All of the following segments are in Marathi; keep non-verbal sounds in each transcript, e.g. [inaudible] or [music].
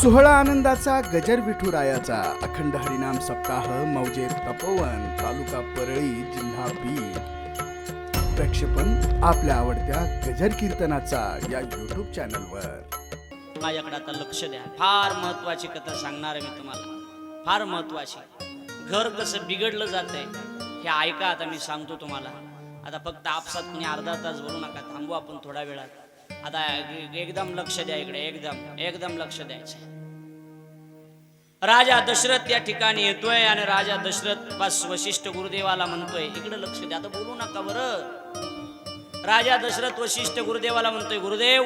सोहळा आनंदाचा गजर विठुरायाचा. अखंड हरिनाम सप्ताह मौजे तपोवन तालुका परळी जिल्हा बीड. प्रक्षेपण आपल्या आवडत्या गजर कीर्तनाचा या युट्यूब चॅनलवर माझ्याकडे आता लक्ष द्या. फार महत्वाची कथा सांगणार आहे मी तुम्हाला. फार महत्वाची घर कसं बिघडलं जात आहे हे ऐका आता मी सांगतो तुम्हाला. आता फक्त आपसात कुणी अर्धा तास बोलू नका. थांबू आपण थोड्या वेळात. आता एकदम लक्ष द्या इकडे एकदम एकदम लक्ष द्यायचं. राजा दशरथ या ठिकाणी येतोय आणि राजा दशरथ बस वशिष्ठ गुरुदेवाला म्हणतोय इकडे लक्ष द्या आता बोलू नका बरं. राजा दशरथ वशिष्ठ गुरुदेवाला म्हणतोय गुरुदेव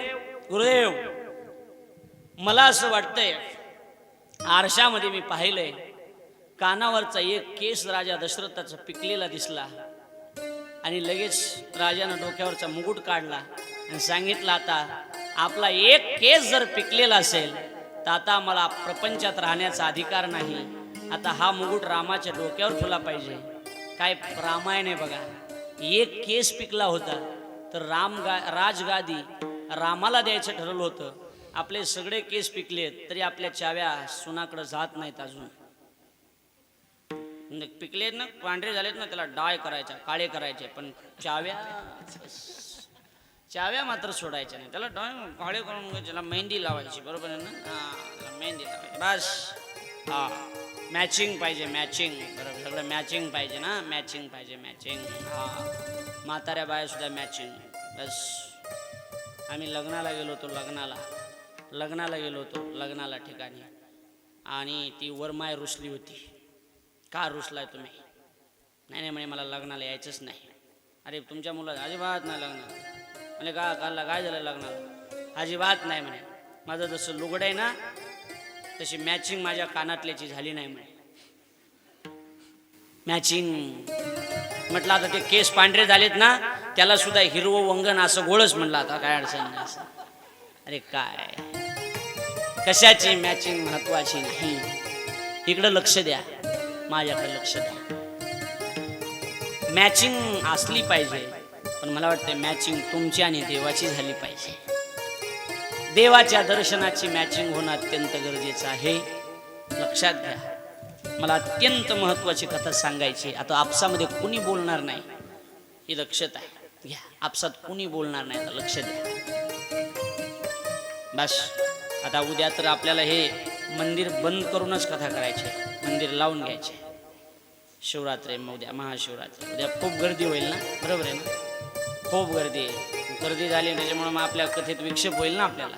गुरुदेव मला असं वाटतंय आरशामध्ये मी पाहिलंय कानावरचा एक केस राजा दशरथाचा पिकलेला दिसला आणि लगेच राजानं डोक्यावरचा मुकुट काढला आणि सांगितलं आता आपला एक केस जर पिकलेला असेल तर आता मला प्रपंचात राहण्याचा अधिकार नाही. आता हा मुकुट रामाच्या डोक्यावर ठेवला पाहिजे. काय रामायण आहे बघा. एक केस पिकला होता तर राम गा राजगादी रामाला द्यायचं ठरवलं होतं. आपले सगळे केस पिकलेत तरी आपल्या चाव्या सुनाकडे जात नाहीत अजून. पिकलेत ना पांढरे झालेत ना त्याला डाय करायचा काळे करायचे पण चाव्या चाव्या मात्र सोडायच्या नाही. त्याला डाय काळे करून त्याला मेहंदी लावायची बरोबर आहे ना? हा. मेहंदी लावायची. बस. हा. मॅचिंग पाहिजे मॅचिंग. बरोबर सगळं मॅचिंग पाहिजे ना? मॅचिंग पाहिजे मॅचिंग. हा. म्हाताऱ्या बाया सुद्धा मॅचिंग. बस. आम्ही लग्नाला गेलो होतो लग्नाला. लग्नाला गेलो होतो लग्नाला ठिकाणी. आणि ती वरमाय रुसली होती. का रुसलाय तुम्ही? नाही नाही म्हणे मला लग्नाला यायचंच नाही. अरे तुमच्या मुला अजिबात नाही लग्नाला म्हणजे का कालला काय झालं लग्नाला? अजिबात नाही म्हणे. माझं जसं लुगड आहे ना तशी मॅचिंग माझ्या कानातल्याची झाली नाही म्हणे. मॅचिंग म्हटलं आता ते केस पांढरे झालेत ना त्याला सुद्धा हिरवं वंगण असं गोळच म्हटलं आता काय अडचण नाही असं. अरे काय? कशाची मॅचिंग महत्वाची नाही? इकडं लक्ष द्या. माझ्याकडे लक्ष द्या. मॅचिंग असली पाहिजे. पण मला वाटतं मॅचिंग तुमची आणि देवाची झाली पाहिजे. देवाच्या दर्शनाची मॅचिंग होणं अत्यंत गरजेचं आहे. लक्षात घ्या. मला अत्यंत महत्वाची कथा सांगायची आता आपसामध्ये कुणी बोलणार नाही ही लक्षात आहे. घ्या. आपसात कुणी बोलणार नाही आता लक्ष द्या. बस. आता उद्या तर आपल्याला हे मंदिर बंद करूनच कथा करायची आहे. मंदिर लावून घ्यायचे शिवरात्री मग उद्या महाशिवरात्री. उद्या खूप गर्दी होईल ना? बरोबर आहे ना? खूप गर्दी आहे. गर्दी झाली त्याच्यामुळे मग आपल्या कथेत विक्षेप होईल ना आपल्याला.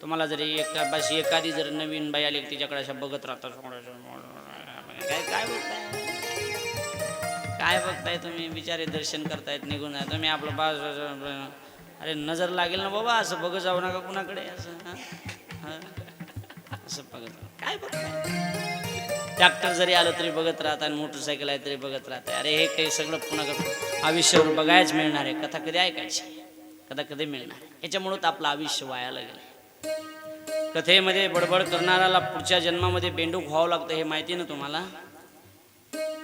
तुम्हाला जरी एका बस एखादी जर नवीन बाई आली तिच्याकडे अशा बघत राहतात काय काय बघताय? काय बघताय तुम्ही? बिचारे दर्शन करतायत निघून आहे तुम्ही आपलं बाज अरे नजर लागेल ना बाबा असं बघत जाऊ नका कुणाकडे असं असं बघत काय बघताय? ट्रॅक्टर जरी आलं तरी बघत राहता आणि मोटरसायकल आहे तरी बघत राहता अरे हे काही सगळं पुन्हा आयुष्यावर बघायच मिळणार आहे. कथा कधी ऐकायची? कथा कधी मिळणार? याच्यामुळं तर आपलं आयुष्य वायाला गेलं कथेमध्ये बडबड करणाऱ्याला पुढच्या जन्मामध्ये बेंडूक व्हावं लागतं हे माहिती ना तुम्हाला?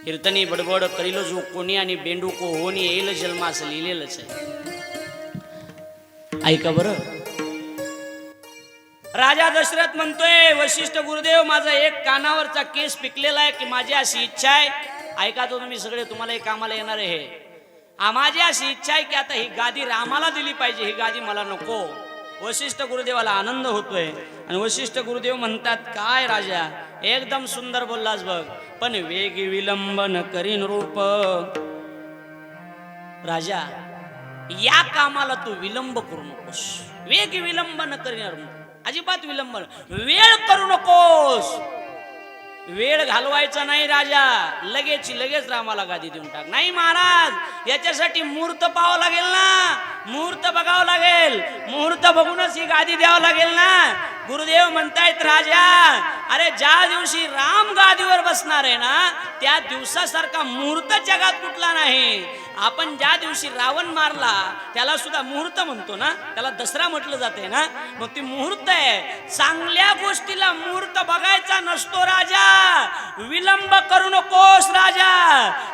कीर्तनी बडबड करील जो हो कोणी आणि बेंडूक होणी येईल जन्म असं लिहिलेलंच आहे. ऐका बरं. राजा दशरथ म्हणतोय वशिष्ठ गुरुदेव माझा एक कानावरचा केस पिकलेला आहे की माझी अशी इच्छा आहे. ऐका तो तुम्ही सगळे तुम्हाला कामाला येणार आहे हे. माझी अशी इच्छा आहे की आता ही गादी रामाला दिली पाहिजे ही गादी मला नको. वशिष्ठ गुरुदेवाला आनंद होतोय आणि वशिष्ठ गुरुदेव म्हणतात काय राजा एकदम सुंदर बोललास बघ पण वेगी विलंबन करीन रूप. राजा या कामाला तू विलंब करू नकोस वेग विलंब न रूप. अजिबात विलंब वेळ करू नकोस. वेळ घालवायचा नाही राजा. लगेच लगेच रामाला गादी देऊन टाक. नाही महाराज याच्यासाठी मुहूर्त पाहावं लागेल ना. मुहूर्त बघावं लागेल. मुहूर्त बघूनच ही गादी द्यावं लागेल ना. गुरुदेव म्हणतायत राजा अरे ज्या दिवशी राम गादीवर बसणार आहे ना त्या दिवसासारखा मुहूर्त जगात कुठला नाही. आपण ज्या दिवशी रावण मारला त्याला सुद्धा मुहूर्त म्हणतो ना त्याला दसरा म्हटलं जाते ना. मग ती मुहूर्त आहे. चांगल्या गोष्टीला मुहूर्त बघायचा नसतो राजा. विलंब करू नकोस राजा.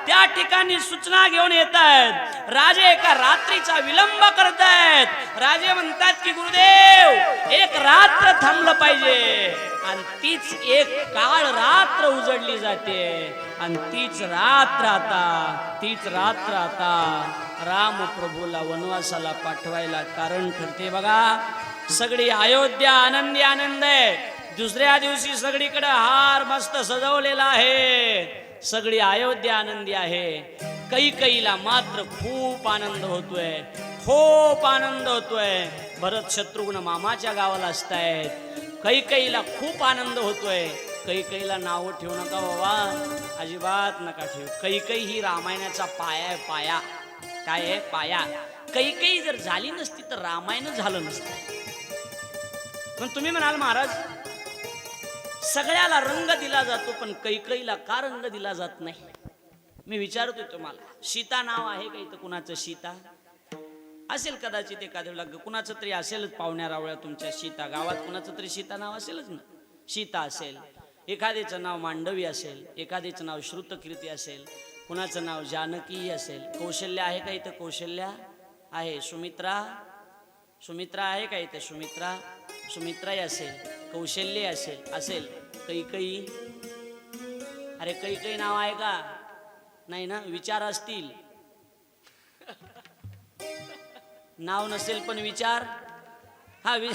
त्या ठिकाणी सूचना घेऊन येत आहेत राजे एका रात्रीचा विलंब करतायत. राजे म्हणतात की गुरुदेव एक रात्र थांबलं पाहिजे. आणि तीच एक काळ रात्र उजडली जाते. आणि तीच रात्र आता तीच रात्र आता राम प्रभूला वनवासाला पाठवायला कारण ठरते बघा. सगळी अयोध्या आनंदी आनंद आहे. दुसऱ्या दिवशी सगळीकडे हार मस्त सजवलेला आहे. सगळी अयोध्या आनंदी आहे. कैकईला मात्र खूप आनंद होतोय. खूप आनंद होतोय. भरत शत्रुघ्न मामाच्या गावाला असतायत. कैकईला खूप आनंद होतोय. कैकईला नावं ठेवू नका बाबा. अजिबात नका ठेवू. कैकई ही रामायणाचा पाया आहे पाया. काय आहे? पाया. कैकई जर झाली नसती तर रामायण झालं नसतं. पण तुम्ही म्हणाल महाराज सगळ्याला रंग दिला जातो पण कैकईला का रंग दिला जात नाही? मी विचारतोय तुम्हाला. सीता नाव आहे का इथं कुणाचं? सीता? असेल कदाचित एखाद्या कुणाचं तरी असेलच पाहुण्या रावळ्या तुमच्या सीता. गावात कुणाचं तरी सीता नाव असेलच ना? सीता असेल. एखाद्याचं नाव मांडवी असेल. एखाद्याचं नाव श्रुतकीर्ती असेल. कुणाचं नाव जानकी असेल. कौशल्य आहे का इथं? कौशल्या आहे. सुमित्रा? सुमित्रा आहे का इथे? सुमित्रा? सुमित्राही असेल. कौशल्य असेल. असेल. कैकई अरे कैकई नाव आहे का? नाही ना? विचार असतील. नाव नसेल पण विचार. हा वि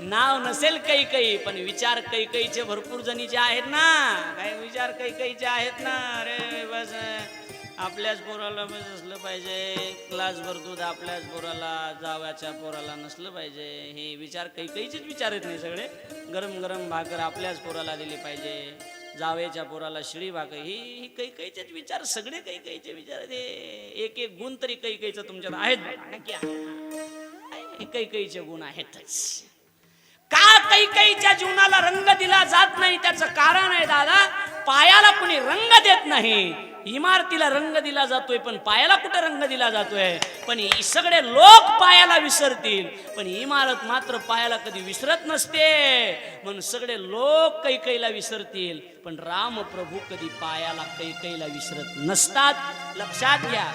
नाव नसेल कैकई पण विचार कैकईचे भरपूर जणीचे आहेत ना. काय विचार कैकईचे आहेत ना. अरे बस आपल्याच पोराला बस असलं पाहिजे. क्लास दूध आपल्याच पोराला जावाच्या पोराला नसलं पाहिजे. हे विचार कैकईचेच विचार येत नाही सगळे. गरम गरम भाकर आपल्याच पोराला दिली पाहिजे. जावेच्या पोराला शिळी भाकर ही ही कैकईचेच विचार सगळे कैकईचे विचार आहेत. एक एक गुण तरी कैकईचं तुमच्यात आहेत काही काहीचे कैकईचे गुण आहेतच. का कैकईच्या जीवनाला रंग दिला जात नाही? त्याचं कारण आहे दादा पायाला कुणी रंग देत नाही. इमारतीला रंग दिला जातोय पण पायाला कुठं रंग दिला जातोय? पण सगळे लोक पायाला विसरतील. पण इमारत मात्र पायाला कधी विसरत नसते. म्हणून सगळे लोक कैकईला विसरतील पण राम प्रभू कधी पायाला कैकईला विसरत नसतात. लक्षात घ्या.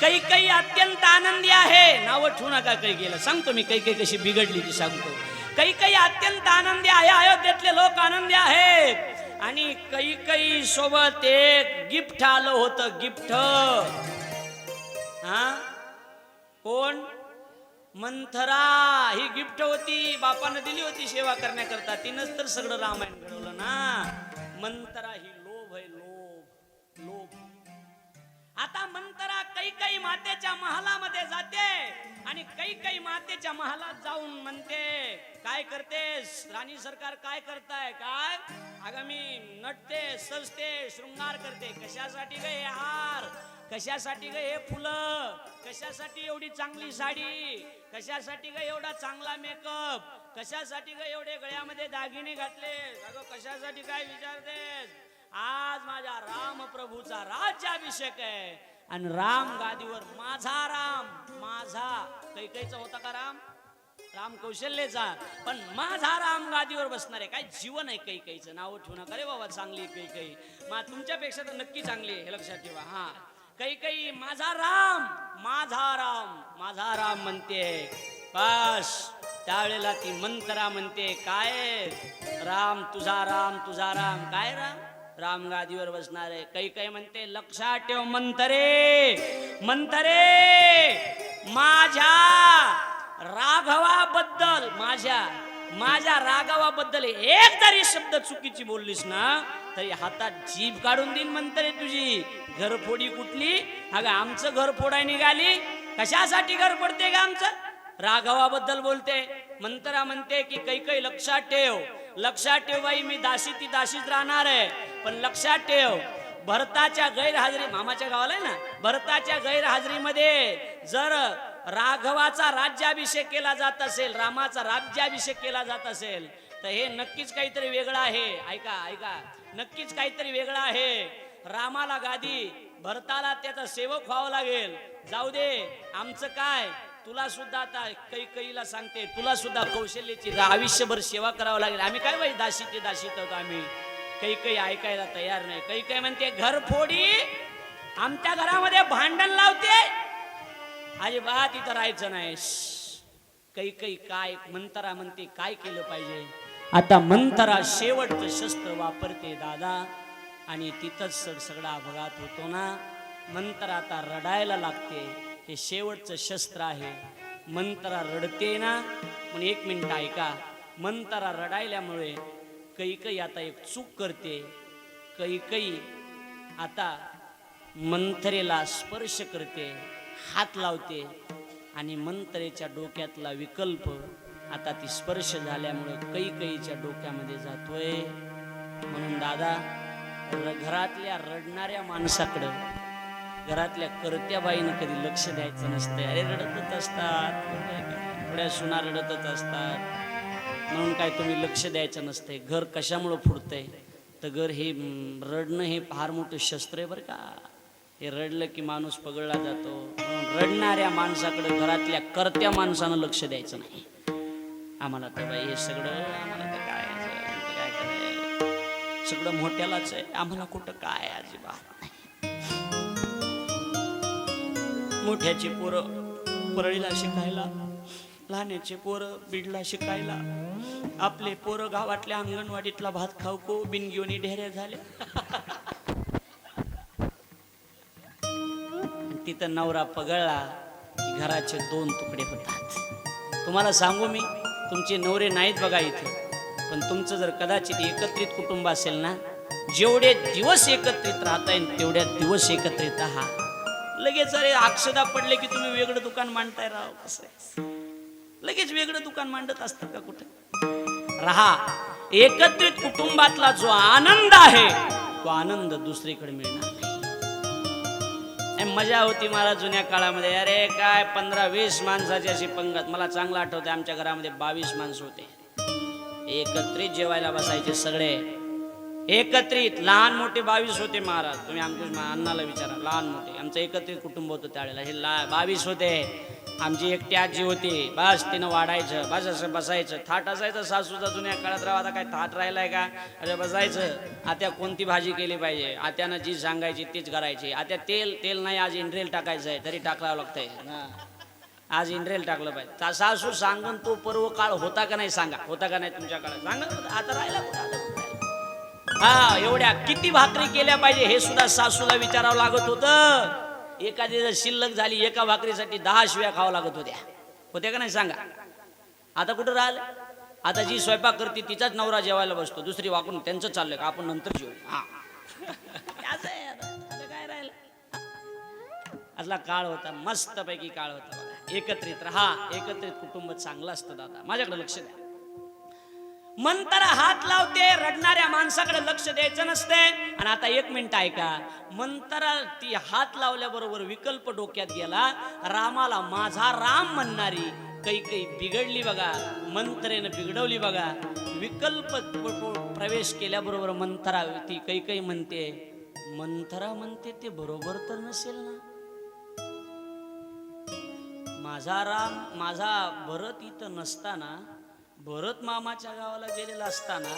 कैकई अत्यंत आनंदी आहे. नाव ठेवू नका कैकेला सांगतो मी कैकई कशी बिघडली ती सांगतो. कैकई अत्यंत आनंदी आहे. अयोध्येतले लोक आनंदी आहेत. आणि कैकई सोबत एक गिफ्ट आलं होतं गिफ्ट. हा? कोण? मंथरा. ही गिफ्ट होती बापानं दिली होती सेवा करण्याकरता. तिनंच तर सगळं रामायण घडवलं ना. मंथरा ही लोभ आहे लोभ. लोभ. आता मंथरा मातेच्या महालामध्ये जाते आणि कैकई मातेच्या महालात जाऊन म्हणते काय करतेस? राणी सरकार काय करताय? काय? अगं मी नटते सजते शृंगार करते. कशासाठी ग हे हार? कशासाठी ग हे फुलं? कशासाठी एवढी चांगली साडी? कशासाठी ग एवढा चांगला मेकअप? कशासाठी ग एवढे गळ्यामध्ये दागिने घातले? अगं कशासाठी काय विचारतेस? आज माझ्या रामप्रभूचा राज्याभिषेक आहे. आणि राम गादीवर माझा राम माझा कैकईचा होता का राम? राम कौशल्यचा पण माझा राम गादीवर बसणार आहे. काय जीवन आहे कैकईचं? नाव ठेवू नका रे बाबा चांगली आहे कैकई. मा तुमच्यापेक्षा तर नक्की चांगली आहे हे लक्षात ठेवा. हा. कैकई माझा राम माझा राम माझा राम म्हणते. बस. त्यावेळेला ती मंत्रा म्हणते काय राम तुझा राम तुझा राम. काय राम? राम गादीवर बसणार आहे. काही काही म्हणते लक्षात ठेव मंतरे. मंतरे माझ्या राघवाबद्दल माझ्या माझ्या राघवाबद्दल एक जरी शब्द चुकीची बोललीस ना तरी हातात जीभ काढून देईन मंतरे तुझी. घरफोडी कुठली? अगं आमचं घर फोडाय निघाली. कशासाठी घर पडते का आमचं? राघवाबद्दल बोलते. मंतरा म्हणते की काही काही लक्षात ठेव. लक्षात ठेवाई मी दाशी ती दाशीच राहणार आहे. पण लक्षात ठेव भरताच्या गैरहाजरी मामाच्या गावाला आहे ना भरताच्या गैरहाजरीमध्ये जर राघवाचा राज्याभिषेक केला जात असेल रामाचा राज्याभिषेक केला जात असेल तर हे नक्कीच काहीतरी वेगळं आहे. ऐका ऐका नक्कीच काहीतरी वेगळं आहे. रामाला गादी भरताला त्याचा सेवक व्हावं लागेल. जाऊ दे आमचं काय? तुला सुद्धा आता कै कैला सांगते तुला सुद्धा कौशल्याची आयुष्यभर सेवा करावं लागेल. आम्ही काय बाई दाशी ते दाशीत होतो आम्ही? काही काही ऐकायला तयार नाही. काही काही म्हणते घर फोडी आमच्या घरामध्ये भांडण लावते. अजिबात तिथं राहायचं नाही. काही काही काय मंतरा म्हणते काय केलं पाहिजे? आता मंतरा शेवटचं शस्त्र वापरते दादा. आणि तिथंच सगळा अपघात होतो ना. मंत्र आता रडायला लागते. हे शेवटचं शस्त्र आहे. मंतरा रडते ना पण एक मिनिट ऐका. मंतरा रडायल्यामुळे कैकई आता एक चूक करते. कैकई आता मंथरेला स्पर्श करते हात लावते आणि मंत्रेच्या डोक्यातला विकल्प आता ती स्पर्श झाल्यामुळे कैकईच्या डोक्यामध्ये जातोय. म्हणून दादा घरातल्या रडणाऱ्या माणसाकडं घरातल्या करत्या बाईनं कधी लक्ष द्यायचं नसतंय. अरे रडतच असतात. थोड्या सुना रडतच असतात. म्हणून काय तुम्ही लक्ष द्यायचं नसतंय. घर कशामुळं फुटतंय? तर घर हे रडणं हे फार मोठं शस्त्र आहे बरं का. हे रडलं की माणूस पगळला जातो. म्हणून रडणाऱ्या माणसाकडे घरातल्या करत्या माणसानं लक्ष द्यायचं नाही. आम्हाला तर बाई हे सगळं आम्हाला तर काय काय सगळं मोठ्यालाच आहे. आम्हाला कुठं काय अजिबात नाही. मोठ्याचे पोरं परळीला शिकायला लहान्याचे पोरं बीडला शिकायला. आपले पोरं गावातल्या अंगणवाडीतला भात खाऊ को बिनगिवणी ढेऱ्या झाल्या तिथं नवरा पगळला की घराचे दोन तुकडे होतात. तुम्हाला सांगू मी तुमचे नवरे नाहीत बघा इथे. पण तुमचं जर कदाचित एकत्रित कुटुंब असेल ना जेवढे दिवस एकत्रित राहता येईल तेवढ्या दिवस एकत्रित राहा. लगेच अरे अक्षदा पडले की तुम्ही वेगळं दुकान मांडताय राव कसं लगेच वेगळं दुकान मांडत असतं का कुठे? राहा एकत्रित कुटुंबातला जो आनंद आहे तो आनंद दुसरीकडे मिळणार आणि मजा होती मला जुन्या काळामध्ये. अरे काय पंधरा वीस माणसाची अशी पंगत. मला चांगलं आठवते आमच्या घरामध्ये बावीस माणसं होते. एकत्रित जेवायला बसायचे सगळे. एकत्रित लहान मोठे बावीस होते महाराज. तुम्ही आमच्या अण्णाला विचारा. लहान मोठे. आमचं एकत्रित कुटुंब होतं त्यावेळेला हे ला बावीस होते. आमची एकटी आजी होती. बस तिनं वाढायचं. बस असं बसायचं. थाट असायचं सासूचा जुन्या काळात. राहा आता काय थाट राहिलाय का? अरे बसायचं. आता कोणती भाजी केली पाहिजे? आत्यानं जी सांगायची तीच करायची. आता तेल तेल नाही आज इंड्रेल टाकायचं आहे. तरी टाकावं लागतंय. आज इंड्रेल टाकलं पाहिजे. ता- सासू सांगून तो पर्व काळ होता का नाही सांगा. होता का नाही तुमच्या काळात? सांगा आता राहिला हा एवढ्या किती भाकरी केल्या पाहिजे हे सुद्धा सासूला विचारावं लागत होतं. एखादी जर शिल्लक झाली एका भाकरीसाठी दहा शिव्या खावं लागत होत्या. होत्या का नाही सांगा? आता कुठं राहिलं? आता जी स्वयंपाक करते तिचाच नवरा जेवायला बसतो. दुसरी वाकून त्यांचं चाललंय का? आपण नंतर जेवू हा. [laughs] आता. काय राहिलं? असला काळ होता मस्त पैकी काळ होता एकत्रित राहा. एकत्रित कुटुंब चांगलं असतं दादा. माझ्याकडे लक्ष द्या. मंतरा हात लावते रडणाऱ्या माणसाकडे लक्ष द्यायचं नसते. आणि आता एक मिनिट ऐका. मंतरा ती हात लावल्याबरोबर विकल्प डोक्यात गेला. रामाला माझा राम म्हणणारी काही काही बिघडली बघा. मंत्रेनं बिघडवली बघा. विकल्प प्रवेश केल्याबरोबर मंथरा ती काही काही म्हणते मंथरा म्हणते ते बरोबर तर नसेल ना? माझा राम माझा भरत इथं नसताना भरत मामाच्या गावाला गेलेला असताना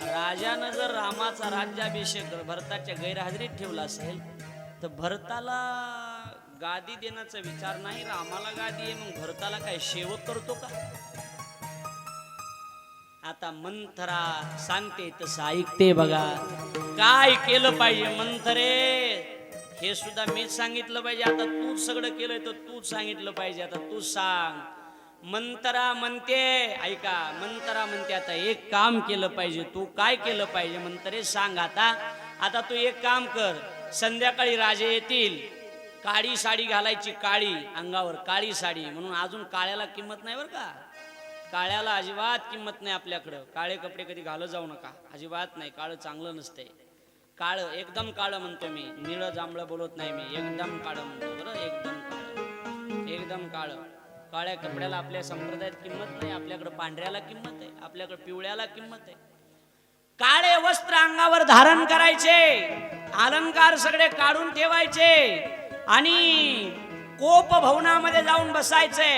राजानं जर रामाचा राज्याभिषेक भरताच्या गैरहजेरीत ठेवला असेल तर भरताला गादी देण्याचा विचार नाही रामाला गादी आहे मग भरताला काय सेवक करतो का? आता मंथरा सांगते तसं ऐकते बघा. काय केलं पाहिजे मंथरे? हे सुद्धा मीच सांगितलं पाहिजे. आता तूच सगळं केलंय तर तूच सांगितलं पाहिजे. आता तू सांग. मंतरा म्हणते ऐका मंतरा म्हणते आता एक काम केलं पाहिजे तू काय केलं पाहिजे मंतरे सांग आता. आता तू एक काम कर संध्याकाळी राजे येतील काळी साडी घालायची काळी अंगावर काळी साडी म्हणून अजून काळ्याला किंमत नाही बरं का? काळ्याला अजिबात किंमत नाही आपल्याकडं. काळे कपडे कधी घालत जाऊ नका अजिबात नाही काळं चांगलं नसतंय. काळं एकदम काळं म्हणतो मी निळं जांभळं बोलत नाही मी एकदम काळं म्हणतो बरं? एकदम काळं एकदम काळं. काळ्या कपड्याला आपल्या संप्रदायात किंमत नाही आपल्याकडं पांढऱ्याला किंमत आहे आपल्याकडे पिवळ्याला किंमत आहे. काळे वस्त्र अंगावर धारण करायचे अलंकार सगळे काढून ठेवायचे आणि कोप भवनामध्ये जाऊन बसायचे.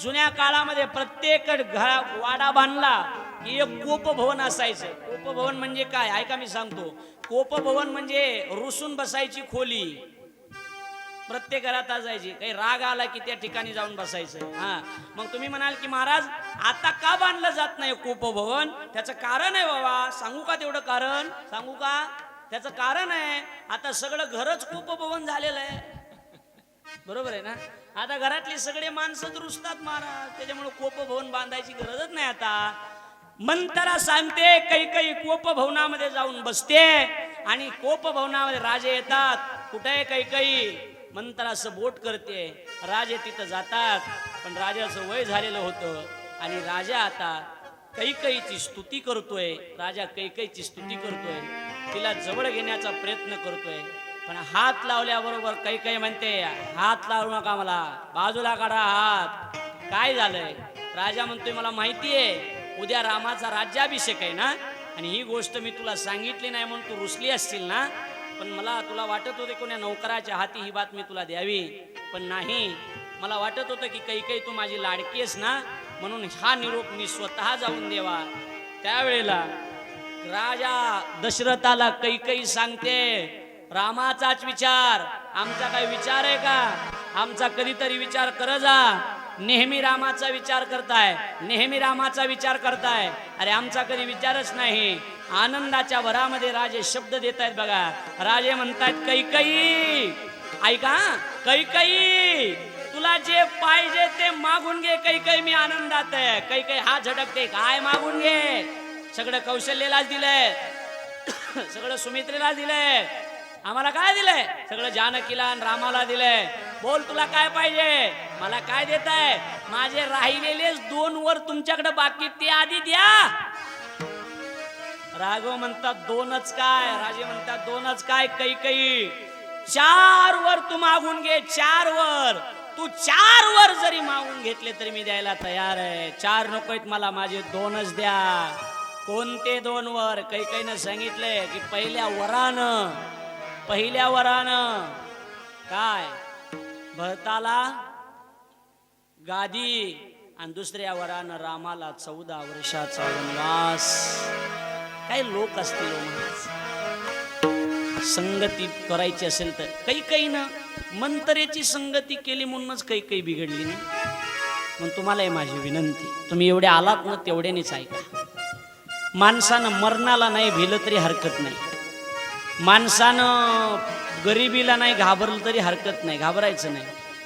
जुन्या काळामध्ये प्रत्येक घरा वाडा बांधला की एक कोप भवन असायचं. कोप भवन म्हणजे काय? ऐका मी सांगतो. कोप भवन म्हणजे रुसून बसायची खोली. प्रत्येक घरात असायची काही राग आला की त्या ठिकाणी जाऊन बसायचं हा. मग तुम्ही म्हणाल की महाराज आता का बांधलं जात नाही कोपभवन? त्याचं कारण आहे बाबा. सांगू का तेवढं कारण? सांगू का? त्याचं कारण आहे आता सगळं घरच कोपभवन झालेलं आहे. बरोबर आहे ना? आता घरातली सगळे माणसं रुजतात महाराज. त्याच्यामुळे कोपभवन बांधायची गरजच नाही आता. मंतरा सांगते काही काही कोपभवनामध्ये जाऊन बसते. आणि कोपभवनामध्ये राजे येतात. कुठे काही काही? मंत्राला असं बोट करते. राजे तिथं जातात. पण राजाचं वय झालेलं होतं. आणि राजा आता कैकईची स्तुती करतोय. राजा कैकईची स्तुती करतोय. तिला जवळ घेण्याचा प्रयत्न करतोय. पण हात लावल्याबरोबर कैकई म्हणते हात लावू नका मला. बाजूला काढा हात. काय झालंय? राजा म्हणतोय मला माहिती आहे उद्या रामाचा राज्याभिषेक आहे ना? आणि ही गोष्ट मी तुला सांगितली नाही म्हणून तू रुसली असतील ना? पण मला तुला वाटत होते कोण्या नौकराच्या हाती ही बातमी तुला द्यावी. पण नाही. मला वाटत होतं की काही काही तू माझी लाडकी आहेस ना म्हणून हा निरोप मी स्वतः जाऊन देवा त्यावेळेला राजा दशरथाला काही काही सांगते. रामाचाच विचार. आमचा काही विचार आहे का? आमचा कधीतरी विचार कर जा. नेहमी रामाचा विचार करताय. नेहमी रामाचा विचार करताय. अरे आमचा कधी विचारच नाही. आनंदाच्या भरामध्ये राजे शब्द देत आहेत बघा. राजे म्हणतायत कैकई ऐका कैकई तुला जे पाहिजे ते मागून घे कैकई मी आनंदात आहे. कैकई हा झटकते. काय मागून घे? सगळं कौशल्यलाच दिलंय. सगळं सुमित्रेला दिलंय. आम्हाला काय दिलंय? सगळं जानकीला आणि रामाला दिलंय. बोल तुला काय पाहिजे? मला काय देत आहे माझे राहिलेले दोन वर तुमच्याकडे बाकी ते आधी द्या. राघव म्हणतात दोनच काय? राजे म्हणतात दोनच काय कै कै चार वर तू मागून घे चार वर तू चार वर जरी मागून घेतले तरी मी द्यायला तयार आहे. चार नकोयत मला माझे दोनच द्या. कोणते दोन वर काही काहीनं सांगितलंय की पहिल्या वरानं पहिल्या वरानं. काय? भरताला गादी आणि दुसऱ्या वरानं रामाला चौदा वर्षाचा वनवास. काय लोक असतील हो संगती करायची असेल तर काही काही ना मंतरेची संगती केली म्हणूनच काही काही बिघडली ना. मग तुम्हाला आहे माझी विनंती तुम्ही एवढे आलात ना तेवढ्यानेच ऐका. माणसानं मरणाला नाही भिलं तरी हरकत नाही. माणसानं गरिबीला नाही घाबरलं तरी हरकत नाही घाबरायचं नाही.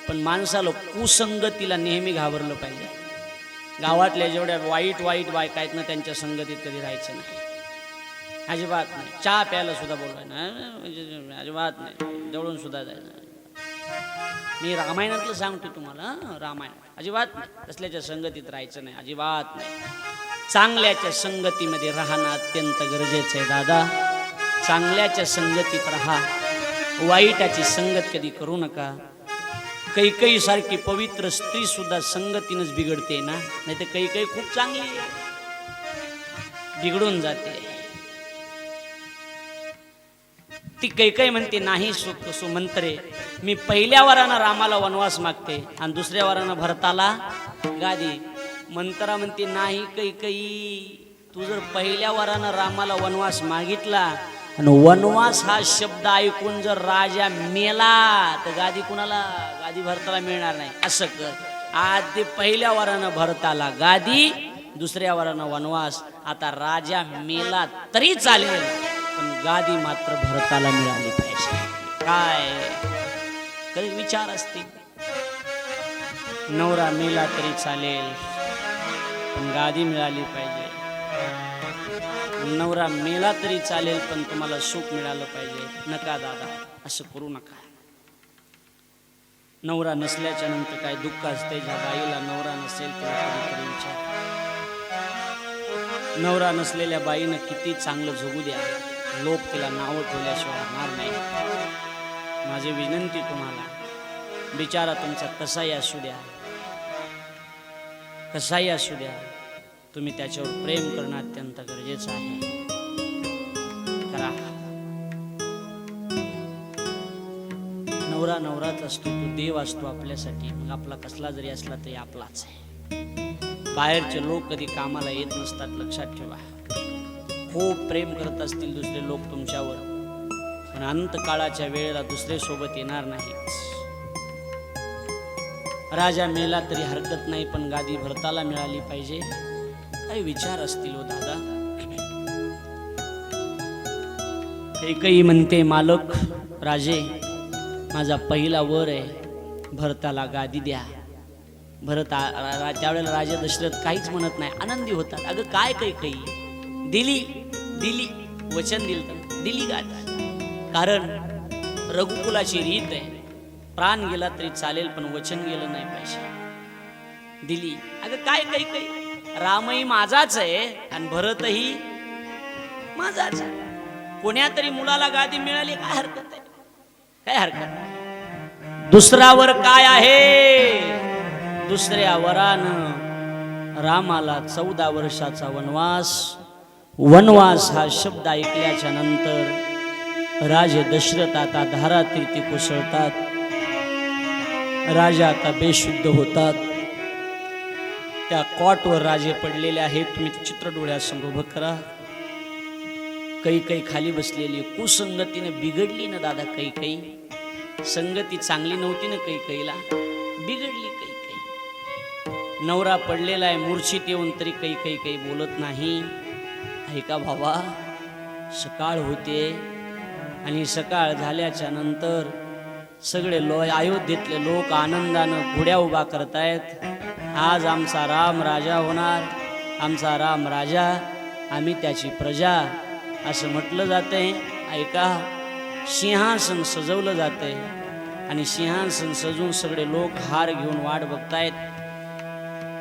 पण माणसाला कुसंगतीला नेहमी घाबरलं पाहिजे. गावातल्या जेवढ्या वाईट वाईट बायका आहेत ना त्यांच्या संगतीत कधी राहायचं नाही. अजिबात नाही. चहा प्यायला सुद्धा बोलवाय ना. म्हणजे अजिबात नाही. जवळून सुद्धा जायचं मी रामायणातलं सांगतो तुम्हाला रामायण. अजिबात असल्याच्या संगतीत राहायचं नाही. अजिबात नाही. चांगल्याच्या संगतीमध्ये राहणं अत्यंत गरजेचं आहे दादा. चांगल्याच्या संगतीत राहा. वाईटाची संगत कधी करू नका. कैकई सारखी पवित्र स्त्री सुद्धा संगतीनच बिघडते ना. नाही तर कैकई खूप चांगली बिघडून जाते. ती कैकई म्हणते नाही सुख सुमंत्रे मी पहिल्या वरानं रामाला वनवास मागते आणि दुसऱ्या वरानं भरताला गादी. मंत्रा म्हणते नाही कैकई तू जर पहिल्या वरानं रामाला वनवास मागितला आणि वनवास हा शब्द ऐकून जर राजा मेला तर गादी कुणाला? गादी भरताला मिळणार नाही. असं कर. आधी पहिल्या वरानं भरताला गादी दुसऱ्या वरानं वनवास. आता राजा मेला तरी चालेल. पण गादी मात्र भरताला मिळाली पाहिजे. काय? कधी विचार असते नवरा मेला तरी चालेल पण गादी मिळाली पाहिजे. नवरा मेला तरी चालेल पण तुम्हाला सुख मिळालं पाहिजे. नका दादा असं करू नका. नवरा नसल्याच्या नंतर काय दुःख असते ज्या बाईला नवरा नसेल तर विचार. नवरा नसलेल्या बाईनं किती चांगलं झोगू द्या. लोक तिला नावं ठेवल्याशिवाय राहणार नाही. माझी विनंती तुम्हाला बिचारा तुमचा कसाही असू द्या. कसाही असू द्या तुम्ही त्याच्यावर प्रेम करणं अत्यंत गरजेचं आहे. करा. नवरा नवराच असतो तो देव असतो आपल्यासाठी. मग आपला कसला जरी असला तरी आपलाच आहे. बाहेरचे लोक कधी कामाला येत नसतात लक्षात ठेवा. खूप प्रेम करत असतील दुसरे लोक तुमच्यावर. पण अंतकाळाच्या वेळेला दुसरे सोबत येणार नाहीत. राजा मेला तरी हरकत नाही पण गादी भरताला मिळाली पाहिजे. काही विचार असतील हो दादा? एकही म्हणते मालक राजे माझा पहिला वर आहे. भरताला गादी द्या. भरत त्यावेळेला राजा दशरथ काहीच म्हणत नाही. आनंदी होतात. अगं काय काही काही? दिली दिली वचन दिलं दिली गादी कारण रघुकुलाची रीत आहे. प्राण गेला तरी चालेल पण वचन गेलं नाही पाहिजे. दिली. अगं काय काही काही रामही माझाच आहे आणि भरतही माझाच आहे. कोण्या तरी मुलाला गादी मिळाली काय हरकत आहे? काय हरकत नाही दुसरावर काय आहे? दुसऱ्या वरानं रामाला चौदा वर्षाचा वनवास वनवास हा शब्द ऐकल्याच्या नंतर राजे दशरथ आता धारातीर्थी कोसळतात. राजा आता बेशुद्ध होतात. त्या कॉटवर राजे पडलेले आहेत. तुम्ही चित्र डोळ्यासमोर उभं करा. काही काही खाली बसलेली कुसंगतीनं बिघडली ना दादा काही काही. संगती चांगली नव्हती ना काही काहीला. बिघडली काही काही. नवरा पडलेला आहे. मूर्छित येऊन तरी काही काही काही बोलत नाही. ऐका भावा? सकाळ होते आणि सकाळ झाल्याच्यानंतर सगळे लो अयोध्येतले लोक आनंदानं घोड्या उभा करतायत. आज आमचा राम राजा होणार. आमचा राम राजा आम्ही त्याची प्रजा. असं म्हटलं जातंय. ऐका सिंहासन सजवलं जातंय आणि सिंहासन सजवून सगळे लोक हार घेऊन वाट बघतायत.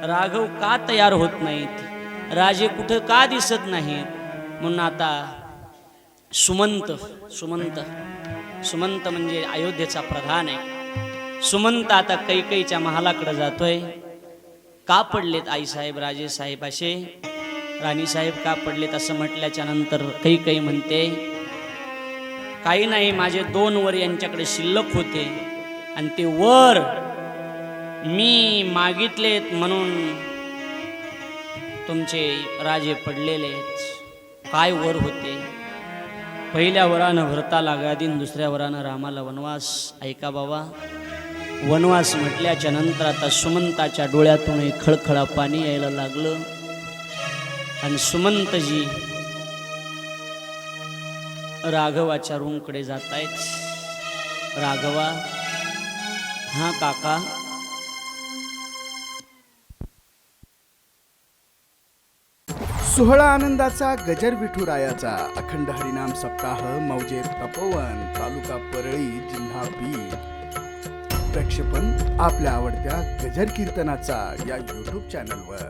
राघव का तयार होत नाहीत? राजे कुठं का दिसत नाहीत? म्हणून आता सुमंत सुमंत सुमंत म्हणजे अयोध्येचा प्रधान आहे. सुमंत आता कैकईच्या महालाकडे जातोय. का पडलेत आईसाहेब राजे साहेब असे? राणीसाहेब का पडलेत असं म्हटल्याच्या नंतर काही काही म्हणते काही नाही माझे दोन वर यांच्याकडे शिल्लक होते आणि ते वर मी मागितलेत म्हणून तुमचे राजे पडलेले आहेत. काय वर होते? पहिल्या वरानं भरताला गादीन दुसऱ्या वरानं रामाला वनवास. ऐका बाबा वनवास म्हटल्याच्या नंतर आता सुमंताच्या डोळ्यातून खळखळा पाणी यायला लागलं. आणि सुमंतजी राघवाच्या रूमकडे जात आहेत राघवा हा काका सोहळा आनंदाचा गजर विठुरायाचा. अखंड हरिनाम सप्ताह मौजे तपोवन तालुका परळी जिल्हा बीड प्रक्षेपण आपल्या आवडत्या गजर कीर्तनाचा या यूट्यूब चॅनलवर